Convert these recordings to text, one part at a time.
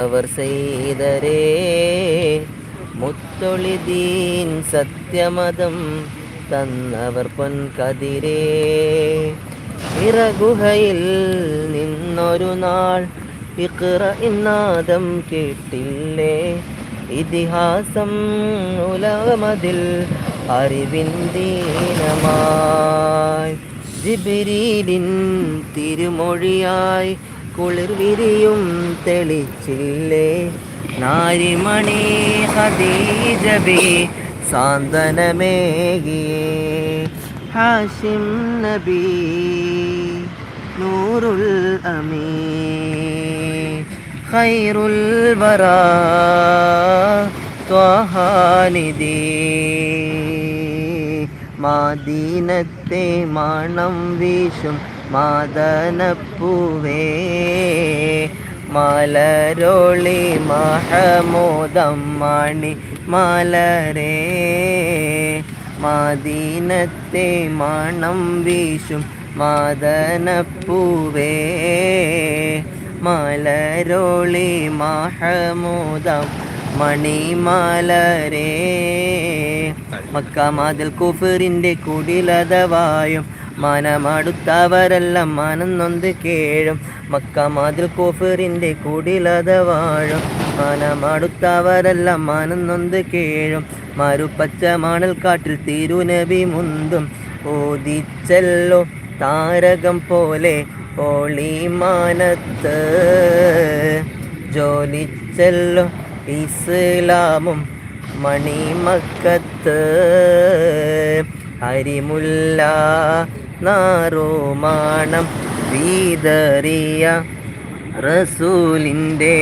അവർ ചെയ്തരേ മുത്തൊളിദീൻ സത്യമതം തന്നവർ പൊൻകതിരേ. ഇറഗുഹയിൽ നിന്നൊരു നാൾ ഇക്റ ഇന്നാദം കേട്ടില്ലേ? ഇതിഹാസം ഉലകമതിൽ അറിവിൻ ദീനമായി. ജിബിരീലിൻ തിരുമൊഴിയായി കുളിർ വിരിയും തെളിച്ചില്ലേ? നാരിമണി ഹദീജബി സാന്ത്വനമേകിയേ ഹാഷിം നബി നൂറുൽ അമീ. ഖൈറുൽ വറാ ത്വഹാനിദീ മാദീനത്തെ മണം വീശും മാദനപ്പൂവേ മലരോളി മഹമോദം മണി മലരേ. മാദീനത്തെ മണം വീശും മാതനപ്പൂവേ മലരോളി മഹമൂദം മണിമലരേ മക്കാമാതിൽ കുഫറിന്റെ കുടിലതവായും മനമടുത്തവരെല്ലാം മാനം നൊന്ത് കേഴും. മക്ക മാതിൽ കോഫറിന്റെ കൂടിലത വാഴും. മാനമാടുത്തവരെല്ലാം മാനം നൊന്ത് കേഴും. മരുപ്പച്ച മണൽ കാട്ടിൽ തിരുനബി മുന്തും. ഓദിച്ചല്ലോ താരകം പോലെ ഓളിമാനത്ത് ജോലിച്ചല്ലോ ഇസ്ലാമും മണിമക്കത്ത്. അരിമുല്ല നാറോമാണം വീതറിയ റസൂലിന്റെ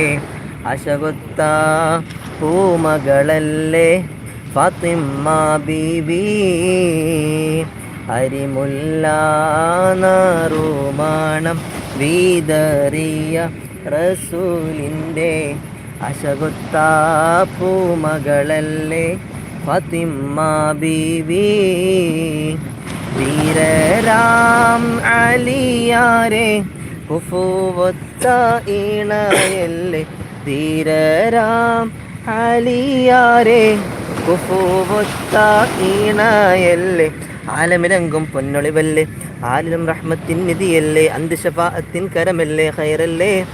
അശകൊത്ത പൂമകളല്ലേ? ഫാത്തിമ്മ ബീബി അരിമുല്ല നാറോമാണം വീതറിയ റസൂലിന്റെ അശകുത്ത പൂമകളല്ലേ? ഫത്തിമ്മ ബീവി വീരരാം അലിയാരെ കുഫുവത്ത ഈണയല്ലേ? ധീരരാം അലിയാരെ കുഫുവത്ത ഈണയല്ലേ? ആലമിരങ്കും പൊന്നൊളിവല്ലേ? ആലിലും റഹ്മത്തിൻ നിധിയല്ലേ? അന്ത്യശപാത്തിൻ കരമല്ലേ? ഹൈറല്ലേ?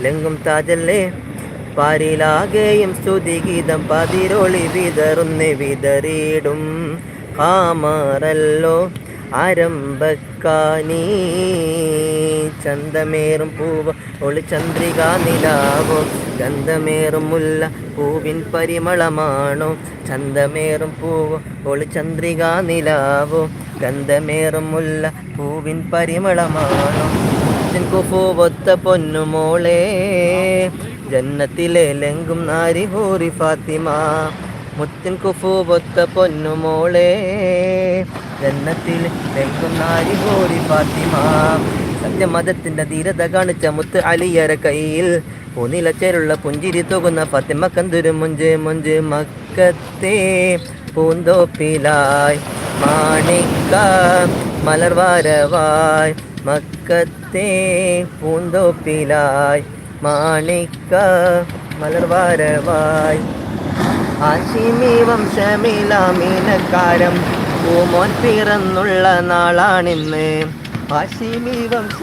ലങ്കും താജല്ലേ? പാരിലാകെയും സ്തുതിഗീതം പതിരൊളി വിതറുന്നേ വിതറിയിടും. കാമറല്ലോ ആരംഭക്കാനീ. ചന്തമേറും പൂവ ഒളി ചന്ദ്രിക നിലാവോ. ഗന്ധമേറും മുല്ല പൂവിൻ പരിമളമാണോ. ചന്തമേറും പൂവ ഒളി ചന്ദ്രിക നിലാവോ. ഗന്ധമേറും മുല്ല പൂവിൻ പരിമളമാണോ. കുഫൂവൊത്ത പൊന്നുമോളേ ജന്നത്തിലെ ലെങ്കും നാരി ഹൂറി ഫാത്തിമ. മുത്തിൻ കുഫൂവൊത്ത പൊന്നുമോളേ ജന്നത്തിലെ തെങ്കുന്നാരി നാരി ഹൂറി ഫാത്തിമ. സത്യമതത്തിന്റെ ധീരത കാണിച്ച മുത്ത് അലിയര കയ്യിൽ. പൂനിലച്ചേരുള്ള പുഞ്ചിരി തുകുന്ന ഫാത്തിമ കന്തുരു മുഞ്ച് മുഞ്ച് മക്കത്തെ പൂന്തോപ്പിലായ്. മാണിക്ക മലർവാരവായ് മക്കത്തെ പൂന്തോപ്പിലായ്. മാണിക്ക മലർവാരവായി ആശിമി വംശമിലാമീനക്കാരം പൂമോൻ പിറന്നുള്ള നാളാണിന്ന്. ആശിമി വംശ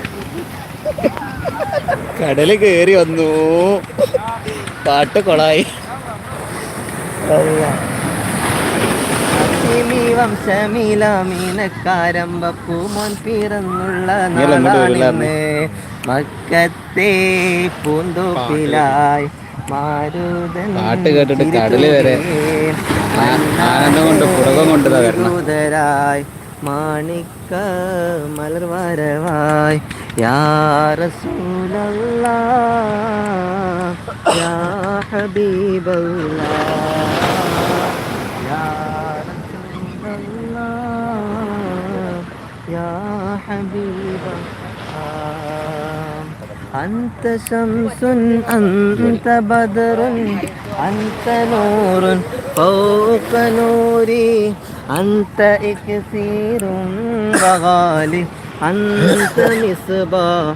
കടൽ കേറി വന്നു. പാട്ട് കൊളായി. ആശിമി വംശമിലാമീനക്കാരം പൂമോൻ പിറന്നുള്ള നാളാണിന്ന്. മക്കത്തെ പൂന്തോപ്പിലായി. പാട്ട് കേട്ടിട്ട് കടൽ വരെ ആനന്ദം കൊണ്ട് പുറകം കൊണ്ട് ദാ വരണം. മാണിക്ക മലർവരവായി യാ റസൂലല്ലാ യാ ഹബീബല്ലാ. യാ ഹബീബല്ലാ. أنت شمس أنت بدر أنت نور فوق نوري أنت إكثير وغالي أنت مصباح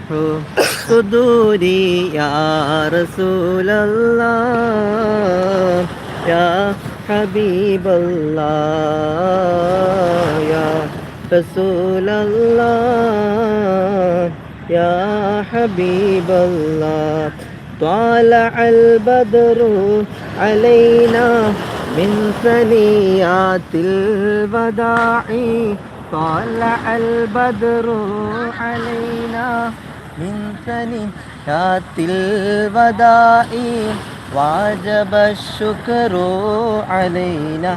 صدوري يا رسول الله يا حبيب الله يا رسول الله. يا حبيب الله طالع البدر علينا من ثنيات الوداع طالع البدر علينا من ثنيات الوداع واجب الشكر علينا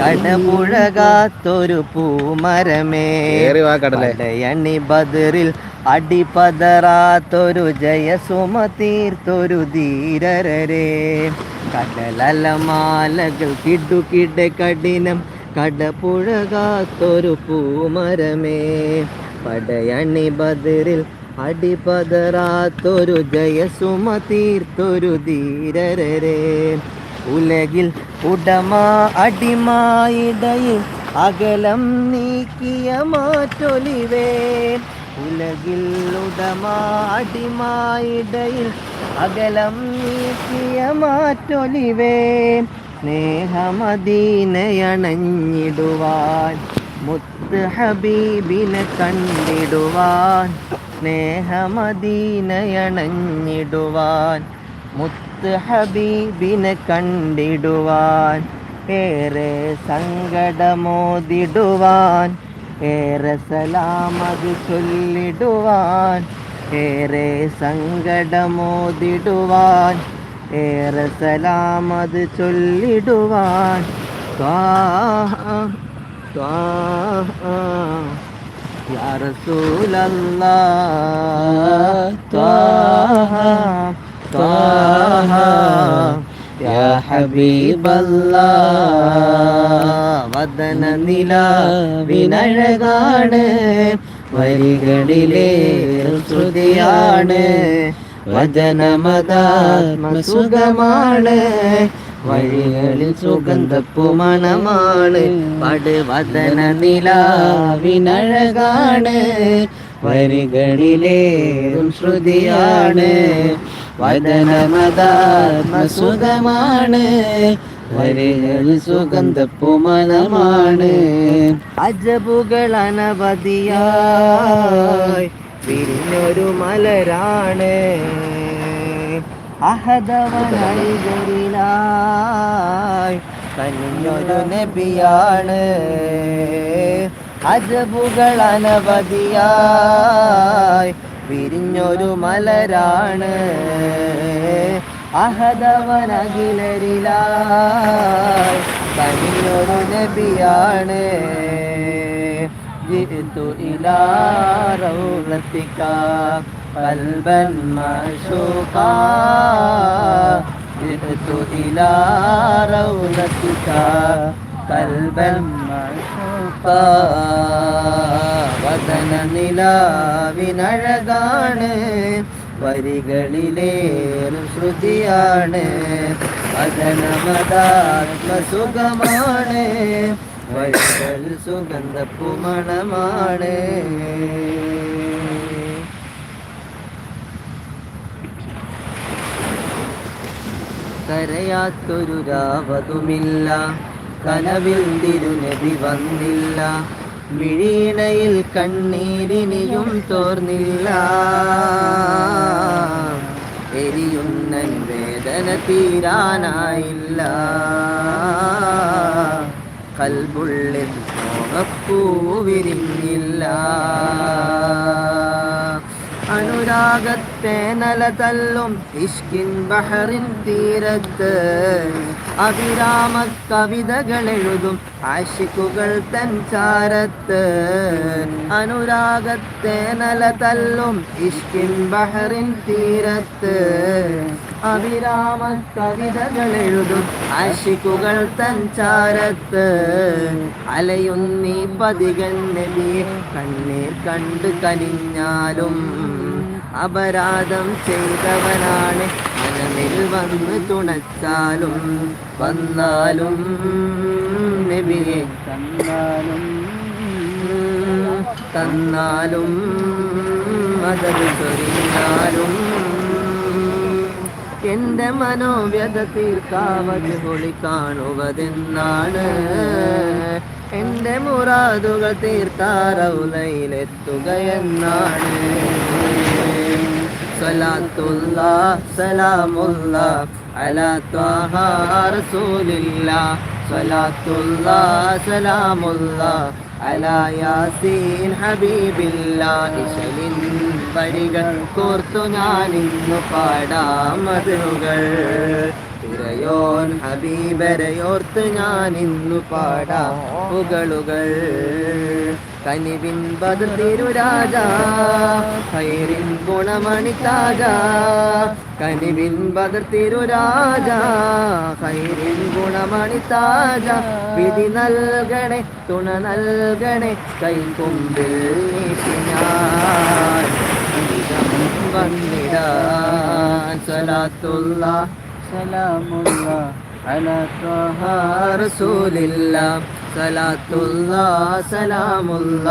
കടപുഴകാത്തൊരു പൂമരമേ. ബദറിൽ അടിപതറാത്തൊരു ജയസുമ തീർത്തൊരു ധീരരേ കടലലമാലകൾ കിടുകിട കഠിനം കടപുഴകാത്തൊരു പൂമരമേ. പടയണി ബദറിൽ അടിപതറാത്തൊരു ജയസുമ തീർത്തൊരു ധീരരേ ഉലകിൽ ഉടമ അടിമായിടയിൽ അകലം നീക്കിയ മാറ്റൊലിവേ. ഉലകിൽ ഉടമ അടിമായിടയിൽ അകലം നീക്കിയ മാറ്റൊലിവേ. സ്നേഹമദീനയണഞ്ഞിടുവാൻ മുത്ത് ഹബീബിനെ കണ്ടിടുവാൻ. സ്നേഹമദീനയണഞ്ഞിടുവാൻ മുത്ത് മുത്ത് ഹബീബിനെ കണ്ടിടുവാൻ ഏറെ സങ്കടമോതിടുവാൻ ഏറെ സലാമത് ചൊല്ലിടുവാൻ ഏറെ സങ്കടമോതിടുവാൻ ഏറെ സലാമത് ചൊല്ലിടുവാൻ. യാ റസൂലല്ലാ طه طه يا حبيب الله വദന നിലാവിനഴകാണ് വരികളിലെ ശ്രുതിയാണ് വചനമതാത്മസുഖമാണ് വഴികളിൽ സുഗന്ധപ്പുമണമാണ് പടുവദന നിലാവിനഴകാണ് വരികളിലേറും ശ്രുതിയാണ് വദനമതാത്മസുഖമാണ് വരികളിൽ സുഗന്ധപ്പുമണമാണ് അജബുകൾ അനവധിയായി പിരിഞ്ഞൊരു മലരാണ്. അഹദവനൈകരിലായി കനിഞ്ഞൊരു നബിയാണ്. അജബുകൾ അനവധിയായി വിരിഞ്ഞൊരു മലരാണ് അഹദവനകിലരിലായി കനിഞ്ഞൊരു നബിയാണ് جئت إلى روضتك قلبا معشوقا جئت إلى روضتك قلبا معشوقا വദന നിലാവിനഴകാണ് വരികളിലേറും ശ്രുതിയാണ് വദനമതാത്മസുഖമാണ് വഴികൾ സുഗന്ധപ്പുമണമാണ് കരയാത്തൊരു രാവതുമില്ല കനവിൽ തിരുനബി വന്നില്ല. മിഴീണയിൽ കണ്ണീരിനിയും തോർന്നില്ല. എരിയുന്നൻ വേദന തീരാനായില്ല. കൽബുള്ളിൽ മോഹപ്പൂവിരിഞ്ഞില്ല അനുരാഗത്തെ തല്ലും ഇഷ്കിൻ ബഹറിൻ തീരത്ത്. അഭിരാമ കവിതകൾ എഴുതും ആശിക്കുകൾ തൻ ചാരത്ത്. അനുരാഗത്തേനല തല്ലും ഇഷ്കിൻ ബഹറിൻ തീരത്ത്. അവിരാമ കവിതകൾ എഴുതും ആശിക്കുകൾ തൻ ചാരത്ത്. അലയുന്നീ പതികൻ നബിയെ കണ്ണീർ കണ്ട് കനിഞ്ഞാലും അപരാധം ചെയ്തവനാണ്. മനമിൽ വന്ന് തുണച്ചാലും വന്നാലും നബിയെ തന്നാലും തന്നാലും മതൽ ചൊരിഞ്ഞാലും. എന്റെ മനോവ്യത തീർക്കാവത് ഹൊളി കാണുവതെന്നാണ്. എന്റെ മുറാദുകൾ തീർത്താറൗലയിലെത്തുകയെന്നാണ് സലാത്തുള്ള സലാമുല്ലാ അലാ ത്വാഹ റസൂലില്ല. സലാത്തുള്ള സലാമുള്ള അലാ യാസീൻ ഹബീബില്ല. ഇശലിൻ വരികൾ കോർത്തു ഞാൻ ഇന്നു പാടാം മധുകൾ തിരയോൻ ഹബീബരയോർത്ത് ഞാൻ ഇന്നു പാടാം പുകളുകൾ. കനിവിൻ ബദർ തിരുരാജാ ഹൈറിൻ ഗുണമണി താജ. കനിവിൻ ബദർ തിരുരാജാ ഹൈറിൻ ഗുണമണി താജ. വിധി നൽകണേ തുണ നൽകണേ കൈ കൊമ്പിൽ ഞാൻ വന്നിടാൻ സലാത്തുള്ള സലാമുള്ള അല റസൂലില്ല. സലാത്തുള്ള സലാമുള്ള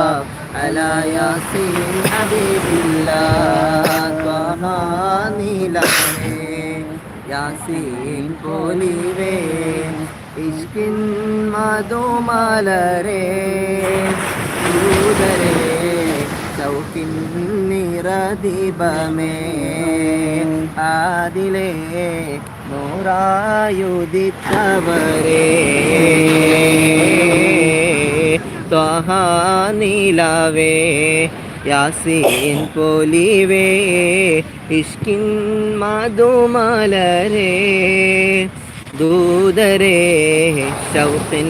അലാ യാസീൻ ഹബീബില്ല നീലമേ യാസീൻ പോലിവേ ഇഷ്കിൻ മധുമലരേ ദൂതരേ ചൗക്കിൻ നിറദീപമേ ആദിലേ നൂറായുദിത്തവരേ ത്വഹാനിലവേ യാസീൻ പോലിവേ ഇഷ്കിൻ മധുമലരേ. ദൂതരേ ശൗത്തിൻ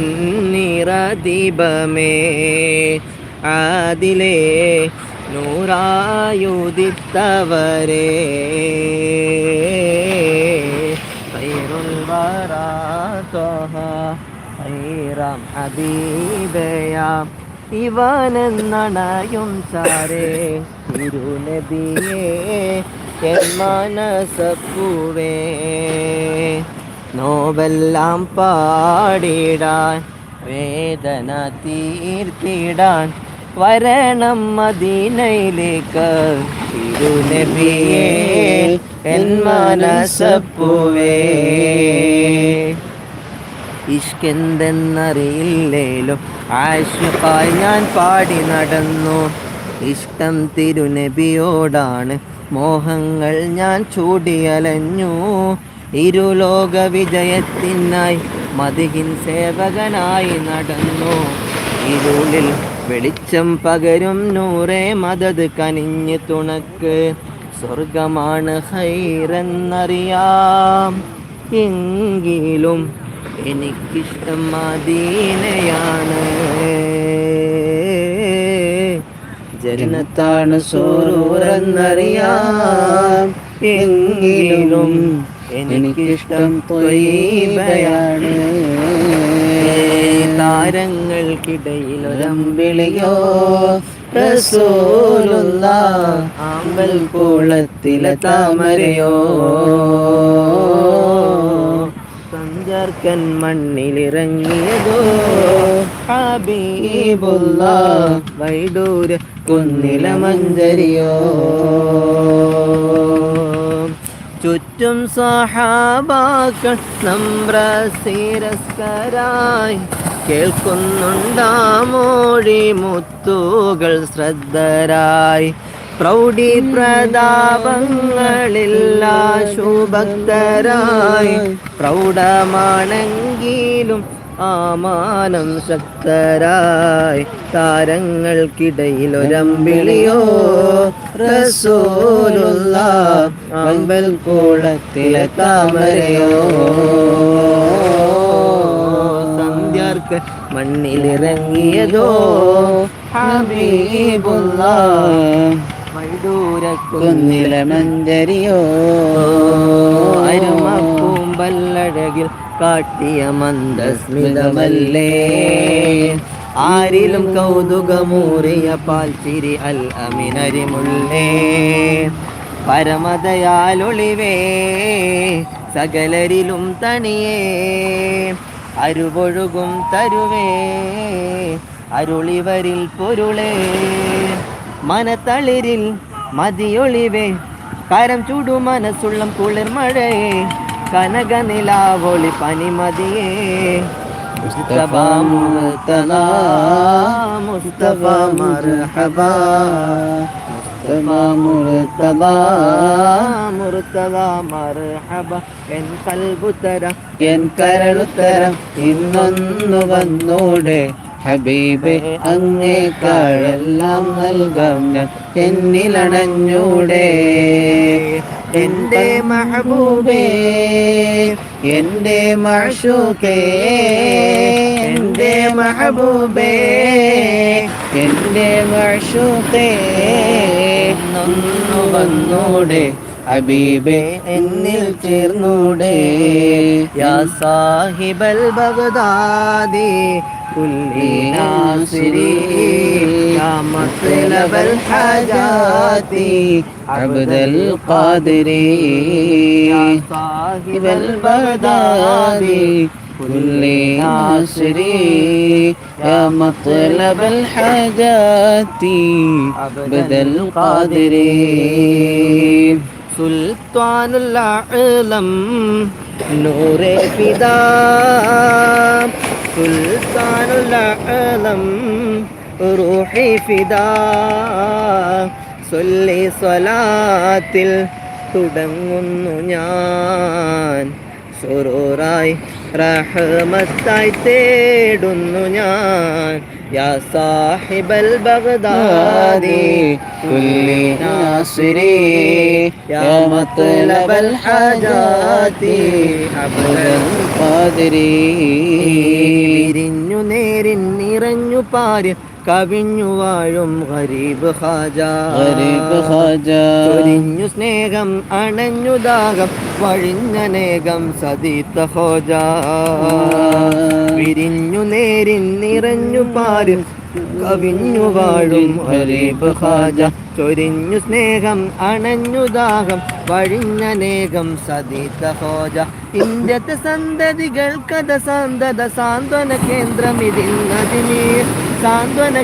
നിറദീപമേ. ആദിലേ നൂറായുദിത്തവരേ വറാതഹ ഖൈറാം ഹബീബയാം ഇവനെന്നണയും സാരേ തിരുനബിയേ മനസപ്പൂവേ നോവെല്ലാം പാടിടാൻ വേദന തീർത്തിടാൻ വരണം മദീനയിലേക്ക്. തിരുനബിയേ എൻ മനസപ്പൂവേ ഇഷ്കെന്തെന്നറിയില്ലേലും ആശുക്കായി ഞാൻ പാടി നടന്നു. ഇഷ്ടം തിരുനബിയോടാണ് മോഹങ്ങൾ ഞാൻ ചൂടിയലഞ്ഞു. ഇരുലോക വിജയത്തിനായി മതിഹിൻ സേവകനായി നടന്നു. ഇരുളിൽ വെളിച്ചം പകരും നൂറേ മദത് കനിഞ്ഞ് തുണക്ക്. സ്വർഗമാണ് ഹൈറെന്നറിയാം. എങ്കിലും എനിക്കിഷ്ടം മദീനയാണ് ജനത്താണ് സോറൂറെന്നറിയാം. എങ്കിലും എനിക്കിഷ്ടം തൊയ്ബയാണ് താരങ്ങൾക്കിടയിൽ ഒരമ്പിളിയോ റസൂലുള്ള ആമ്പൽ കുളത്തിലെ താമരയോ സഞ്ചാർക്കൻ മണ്ണിലിറങ്ങിയതോ? ഹബീബുള്ള വൈഡൂര് കുന്നില മഞ്ചരിയോ ചുറ്റും സഹാബാക്കൾ നമ്രസീരസ്കരായി കേൾക്കുന്നുണ്ടാമോഴി മുത്തുകൾ ശ്രദ്ധരായി. പ്രൗഢി പ്രതാപങ്ങളില്ല ശുഭക്തരായി പ്രൗഢമാണെങ്കിലും ആമാനം ശക്തരായി താരങ്ങൾക്കിടയിലൊരമ്പിളിയോ റസൂലുള്ള അമ്പൽ കൂടത്തിലെ താമരയോ? സന്ധ്യർക്ക് മണ്ണിലിറങ്ങിയതോ? ഹബീബുള്ള വൈദൂരക്കുന്നില കുന്നിലെ മഞ്ചരിയോ അരുമപ്പൂമ്പല്ലഴകിൽ കാട്ടിയ മന്ദസ്മിതമല്ലേ. ആരിലും കൗതുകമൂറിയ പാൽച്ചിരി അൽ അമിനരിമുള്ളേ. പരമതയാലൊളിവേ സകലരിലും തണിയേ അരുപൊഴുകും തരുവേ അരുളിവരിൽ പൊരുളേ. മനത്തളിരിൽ മതിയൊളിവേ. കരം ചൂടു മനസ്സുള്ളം കുളിർ മഴയേ കനക നിലാവൊളി പനിമതിയേ. മുസ്തഫ മുർത്തല മുസ്തഫ മർഹബ മുസ്തഫ മുർത്തബ. മുർത്തല മർഹബ. എൻ കൽബുത്തര. എൻ കരളുത്തരം ഇന്നൊന്നു വന്നൂടെ. ഹബീബെ അങ്ങേക്കാഴെല്ലാം നൽകാം ഞാൻ എന്നിലണഞ്ഞൂടെ എന്റെ മഹബൂബേ എന്റെ മഷൂക്കേ എന്റെ മഹബൂബേ എന്റെ മഷൂക്കേ നന്നു വന്നൂടെ. ഹബീബെ എന്നിൽ ചേർന്നൂടെ യാ സാഹിബൽ ബഗ്ദാദി കുല്ലി നാസിരി യാ മത്ലബൽ ഹജാതി عبد القادر യാ സാഹിബൽ البغداد ബഗ്ദാദി كل ناصري يا مطلب الحاجات عبد القادر സുൽത്താനുൽ നൂറെ ഫിദാ സുൽത്താനുൽ റൂഹി ഫിദാ. സൊല്ലി സ്വലാത്തിൽ തുടങ്ങുന്നു ഞാൻ. സുറൂറായി റഹ്മത്തായി തേടുന്നു ഞാൻ. യാ സാഹിബൽ ബഗ്ദാദി كل ناصري يا مطلب الحاجات عبد القادر വിരിഞ്ഞു നേരിൻ നിറഞ്ഞു പാര് കവിഞ്ഞു വാഴും ഗരീബ് ഖാജ غريب خواجة ചൊരിഞ്ഞു സ്നേഹം അണഞ്ഞു ദാഹം വഴിഞ്ഞനേകം സതീത്ത ഹോജ വിരിഞ്ഞു നേരിൻ നിറഞ്ഞു പാര് കവിഞ്ഞു വാഴും ഗരീബ് ഖാജ. ചൊരിഞ്ഞു സ്നേഹം അണഞ്ഞു ദാഹം വഴിഞ്ഞനേകം സതീത്ത ഹോജ ഇന്ത്യത്തെ കഥ സാന്തത സാന്ത്വന കേന്ദ്രം ഇതിന്നതിമീർ സാന്ത്വന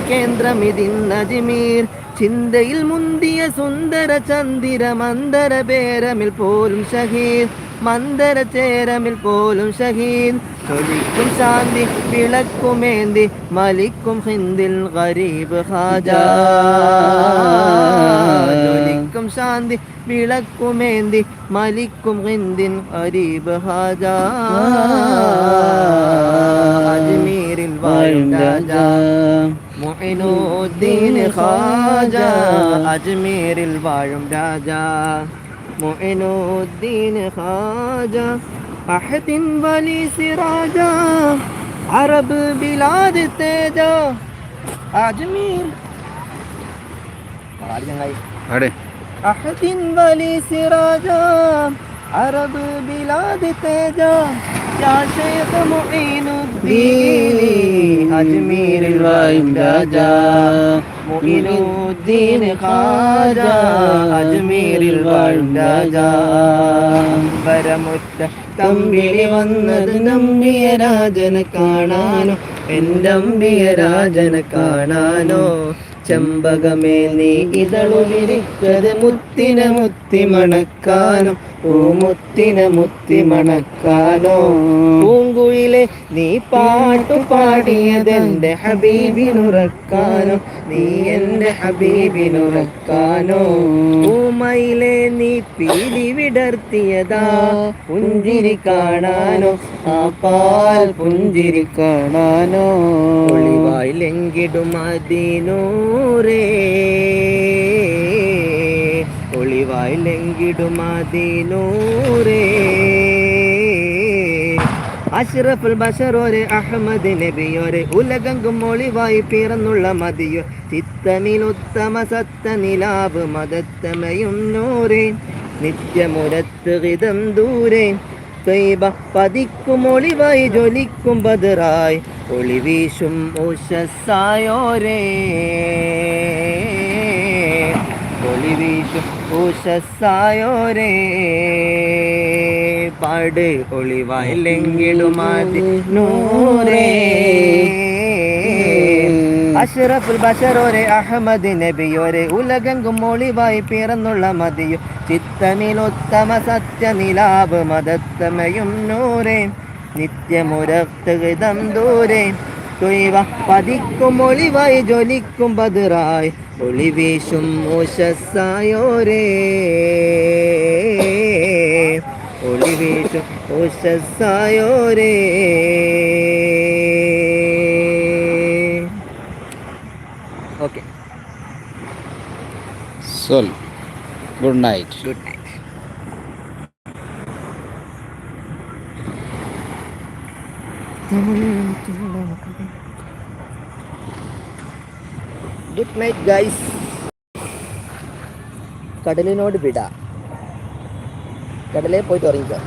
ഇതിന്നതിമീർ ചിന്തയിൽ മുന്തിയ സുന്ദര ചന്ദിര മന്ദര പേരമിൽ പോലും ഷഹീദ്. മന്ദര ചേരമിൽ പോലും ഷഹീദ്. ചൊലിക്കും ശാന്തി വിളക്കുമേന്തി മലിക്കും ഹിന്ദിൽ ഗരീബ് ഹാജ ചൊലിക്കും ശാന്തി വിളക്കുമേന്തി മലിക്കും ഹിന്ദിൻ ഗരീബ് ഖാജ. വാഴും രാജാ മുഇനുദ്ദീൻ ഖാജ അജ്മീരിൽ വാഴും രാജ. മുഇനുദ്ദീൻ ഖാജ അഹദിൻ വലി സിറാജ അറബ് ബിലാദ് തേജ അജ്മീർ. അവിടെ അഹദിൻ വലി സിറാജ അറബ് ബിലാദ് തേജ അജ്മീരിൽ വാഴും രാജ മുഈനുദ്ദീൻ ഖാജ അജ്മീരിൽ വാഴും രാജാ. വരമുറ്റ തമ്പിളി വന്നത് നമ്പിയ രാജനെ കാണാനോ എൻ തമ്പിയ രാജനെ കാണാനോ ചെമ്പകമേ നീ ഇതളു വിരിച്ചത് മുത്തിന മുത്തി മണക്കാനോ ഓ മുത്തിന മുത്തി മണക്കാനോ. പൂങ്കുയിലെ നീ പാട്ടു പാടിയത് എന്റെ ഹബീബിനുറക്കാനോ നീ എന്റെ ഹബീബിനുറക്കാനോ. പൂമയിലെ നീ പീലി വിടർത്തിയതാ പുഞ്ചിരി കാണാനോ ആ പാൽ പുഞ്ചിരി കാണാനോ. ഒളിവായി ലംഘിടും അതിനൂറേ ഒളിവായി ലംഘിടും അതിനൂറേ അഷ്റഫുൽ ബഷറോരെ അഹമ്മദ് നബിയോരെ ഉലകങ്കും ഒളിവായി പിറന്നുള്ള മതിയോ. ചിത്തമിലുത്തമ സത്ത നിലാവ് മതത്തമയും നൂറേ. നിത്യമുരത്ത് ഹിതം ദൂരെ. പതിക്കും ഒളിവായി ജ്വലിക്കും ബദറായി. ഒളിവീശും ഉഷസ്സായോരേ. ഒളിവീശും ഉഷസ്സായോരേ. പാട് ഒളിവായില്ലെങ്കിലും അതി നൂറേ. അഷ്റഫുൽ ബഷറോരെ അഹമ്മദ് നബിയോരെ ഉലകെങ്കും ഒളിവായി പിറന്നുള്ള മതിയും. ചിത്തമിലുത്തമ സത്യനിലാവ് മതത്തമയും നൂറേ. നിത്യമുരക്തം ദൂരെ തൊയ്വ പതിക്കും ഒളിവായി ജ്വലിക്കും ബദറായി. ഒളിവീശും ഉഷസ്സായോരേ. ഒളിവീശും ഉഷസ്സായോരേ. Okay. So good night. Good night. Good night guys കടലിനോട് വിട. കടലേ പോയിട്ട് ഉറങ്ങിക്കോ